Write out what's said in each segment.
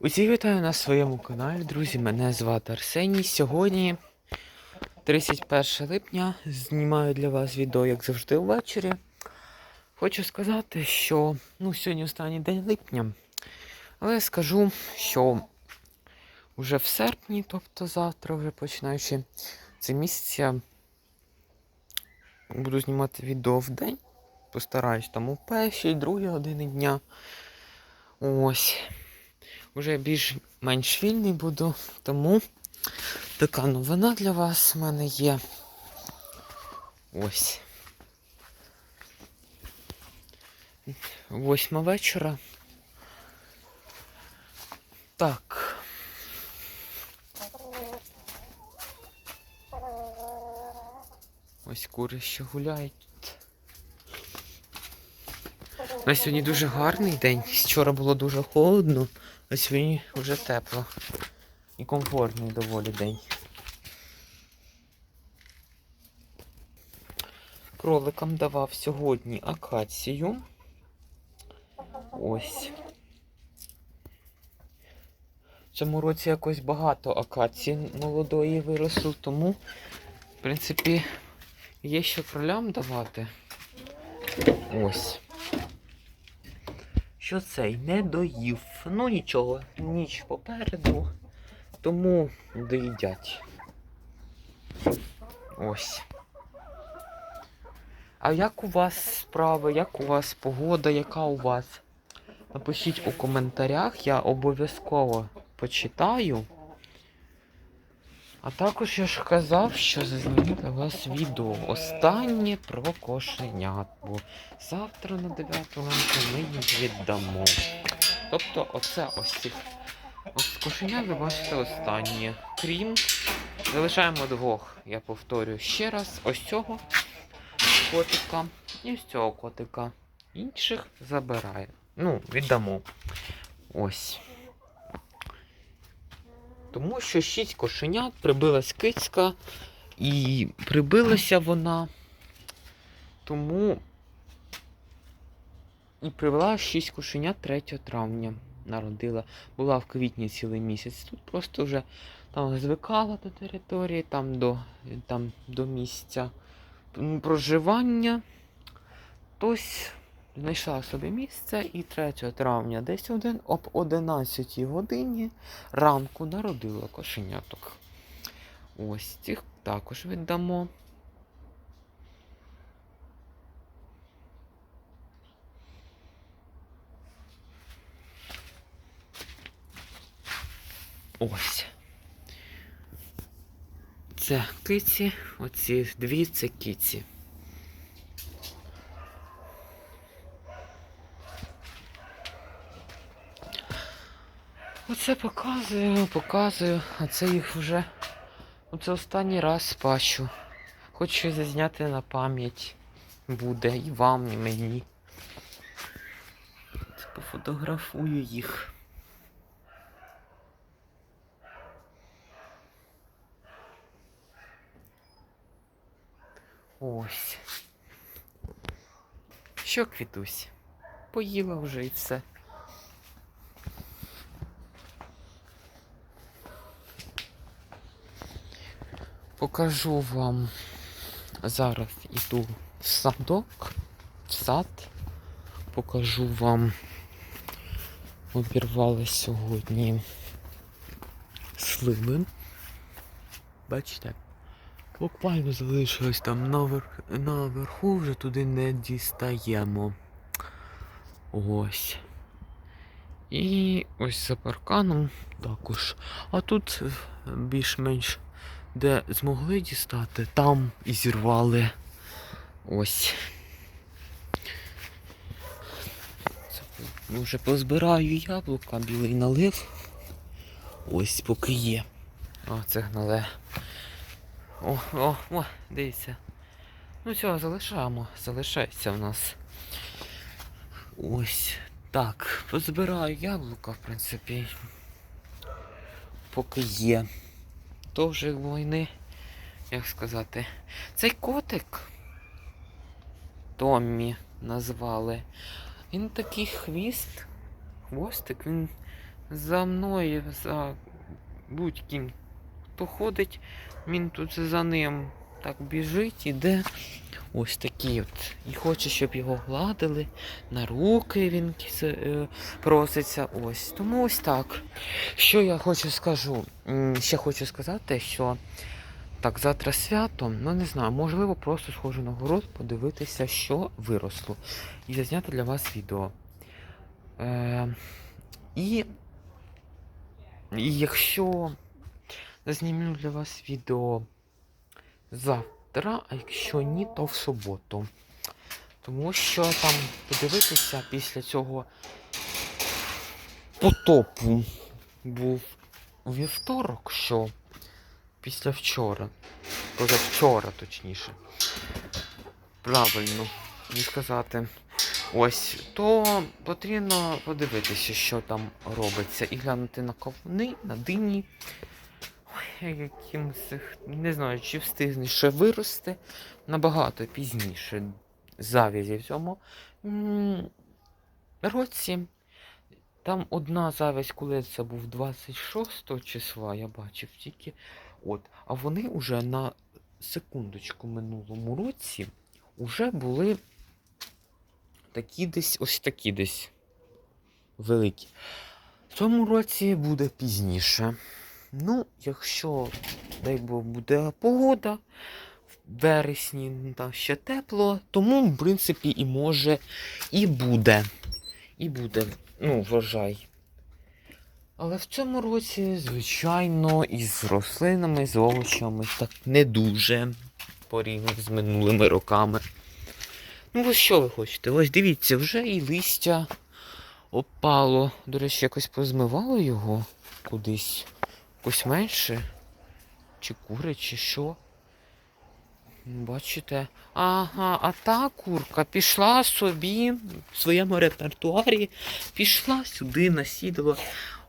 Усіх вітаю на своєму каналі, друзі. Мене звати Арсеній. Сьогодні 31 липня. Знімаю для вас відео, як завжди, ввечері. Хочу сказати, що ну, сьогодні останній день липня. Але я скажу, що вже в серпні, тобто завтра, вже починаючи це місяць, я буду знімати відео в день. Постараюсь там у першій, другій години дня. Ось. Уже більш-менш вільний буду, тому така новина для вас в мене є. Ось. Восьма вечора. Так. Ось кури ще гуляють. На сьогодні дуже гарний день. Вчора було дуже холодно, а сьогодні вже тепло. І комфортний доволі день. Кроликам давав сьогодні акацію. Ось. В цьому році якось багато акації молодої виросло, тому, в принципі, є що кролям давати. Ось що цей не доїв. Ну нічого, ніч попереду, тому доїдять. Ось. А як у вас справи, як у вас погода, яка у вас? Напишіть у коментарях, я обов'язково почитаю. А також я ж казав, що зазніму для вас відео останнє про кошенят, бо завтра на 9 ранку ми їх віддамо. Тобто оце ось цих ось кошенят ви бачите останнє. Крім, залишаємо двох, я повторюю ще раз, ось цього котика і ось цього котика. Інших забираю. Ну, віддамо. Ось. Тому що шість кошенят прибилась кицька, і прибилася вона. Тому і привела шість кошенят 3 травня. Народила. Була в квітні цілий місяць. Тут просто вже там звикала до території, там до, там до місця проживання. Тось знайшла собі місце і 3 травня десь один об 11 годині ранку народила кошеняток. Ось цих також віддамо. Ось. Це киці, оці дві це киці. Оце показую, показую, а це їх вже оце останній раз бачу. Хочу зазняти на пам'ять буде і вам, і мені. Це пофотографую їх. Ось. Що, квітусь? Поїла вже і все. Покажу вам зараз іду в садок, в сад. Покажу вам обірвали сьогодні сливи. Бачите? Буквально залишилось там наверх, наверху, вже туди не дістаємо. Ось. І ось за парканом також. А тут більш-менш де змогли дістати, там і зірвали. Ось. Це по- вже позбираю яблука, білий налив. Ось поки є. О, це гнале. О, о, о, дивіться. Ну цього залишаємо, залишається в нас. Ось. Так, позбираю яблука, в принципі. Поки є. То вже війни, як сказати. Цей котик Томмі назвали. Він такий хвіст, хвостик, він за мною, за будь-ким, ходить, він тут за ним так біжить, іде. Ось такий от. І хоче, щоб його гладили, на руки він е, проситься. Ось. Тому ось так. Що я хочу скажу? Ще хочу сказати, що так, завтра свято, ну не знаю, можливо, просто схожу на город, подивитися, що виросло. І зазняти для вас відео. Е, і, і якщо зазнімлю для вас відео завтра, а якщо ні, то в суботу. Тому що там подивитися після цього потопу був вівторок, що після вчора. Позавчора, точніше. Правильно, не сказати. Ось, то потрібно подивитися, що там робиться, і глянути на ковни, на дині. Якимось, не знаю, чи встигне ще вирости набагато пізніше завязі в цьому році. Там одна завязь, коли це був 26 числа, я бачив тільки. От, а вони вже на секундочку минулому році вже були такі десь, ось такі десь великі. В цьому році буде пізніше. Ну, якщо, дай Бог, буде погода в вересні, ну, там ще тепло, тому, в принципі, і може, і буде. І буде, ну, врожай. Але в цьому році, звичайно, із рослинами, з овочами так не дуже порівняно з минулими роками. Ну, ось що ви хочете? Ось дивіться, вже і листя опало. До речі, якось позмивало його кудись. Якось менше. Чи кури, чи що. Бачите? Ага, а та курка пішла собі в своєму репертуарі, пішла сюди, насідала.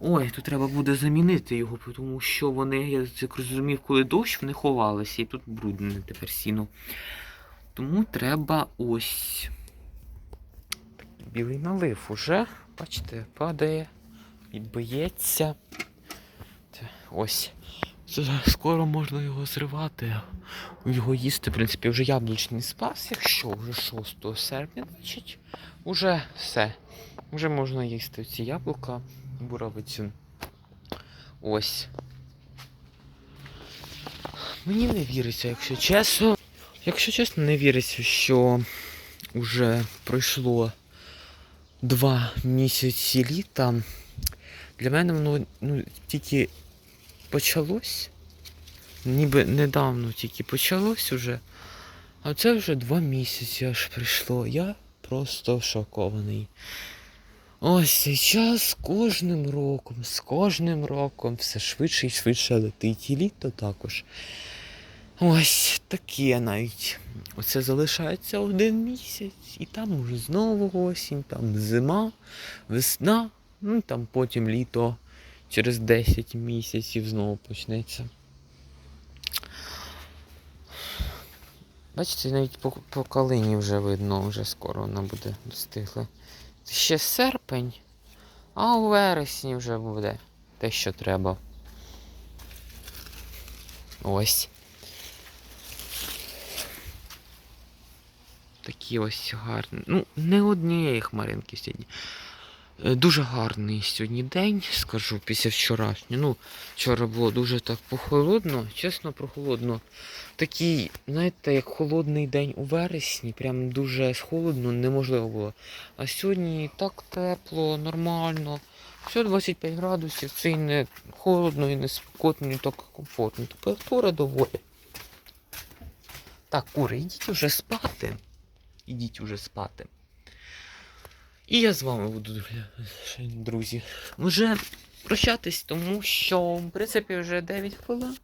Ой, тут треба буде замінити його, тому що вони, я так розумів, коли дощ, вони ховалися, і тут брудне тепер сіно. Тому треба ось. Білий налив уже, бачите, падає. Це Ось. Скоро можна його зривати. Його їсти, в принципі, вже яблучний спас, якщо вже 6 серпня, значить, уже все. Вже можна їсти ці яблука, буровицю. Ось. Мені не віриться, якщо чесно. Якщо чесно, не віриться, що вже пройшло два місяці літа. Для мене воно ну, тільки почалось. Ніби недавно тільки почалось уже. А це вже два місяці аж прийшло. Я просто шокований. Ось час кожним роком, з кожним роком все швидше і швидше летить. І літо також. Ось таке навіть. Оце залишається один місяць, і там уже знову осінь, там зима, весна, ну там потім літо через 10 місяців знову почнеться. Бачите, навіть по, по калині вже видно, вже скоро вона буде достигла. Це ще серпень, а у вересні вже буде те, що треба. Ось. Такі ось гарні. Ну, не однієї хмаринки сьогодні. Е, Дуже гарний сьогодні день, скажу, після вчорашнього. Ну, вчора було дуже так похолодно, чесно, прохолодно. Такий, знаєте, як холодний день у вересні, прям дуже холодно, неможливо було. А сьогодні так тепло, нормально. Все 25 градусів, це і не холодно, і не спекотно, і так комфортно. Температура доволі. Так, кури, ідіть уже спати. Ідіть уже спати. І я з вами буду, друзі, вже прощатись, тому що, в принципі, вже 9 хвилин.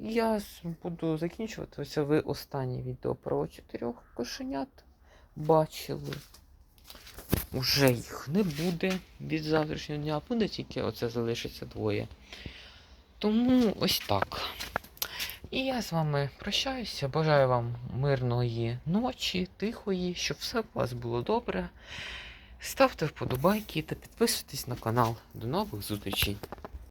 Я буду закінчувати. Ось ви останнє відео про чотирьох кошенят бачили. Уже їх не буде від завтрашнього дня, буде тільки оце залишиться двоє. Тому ось так. І я з вами прощаюся. Бажаю вам мирної ночі, тихої, щоб все у вас було добре. Ставте вподобайки та підписуйтесь на канал. До нових зустрічей!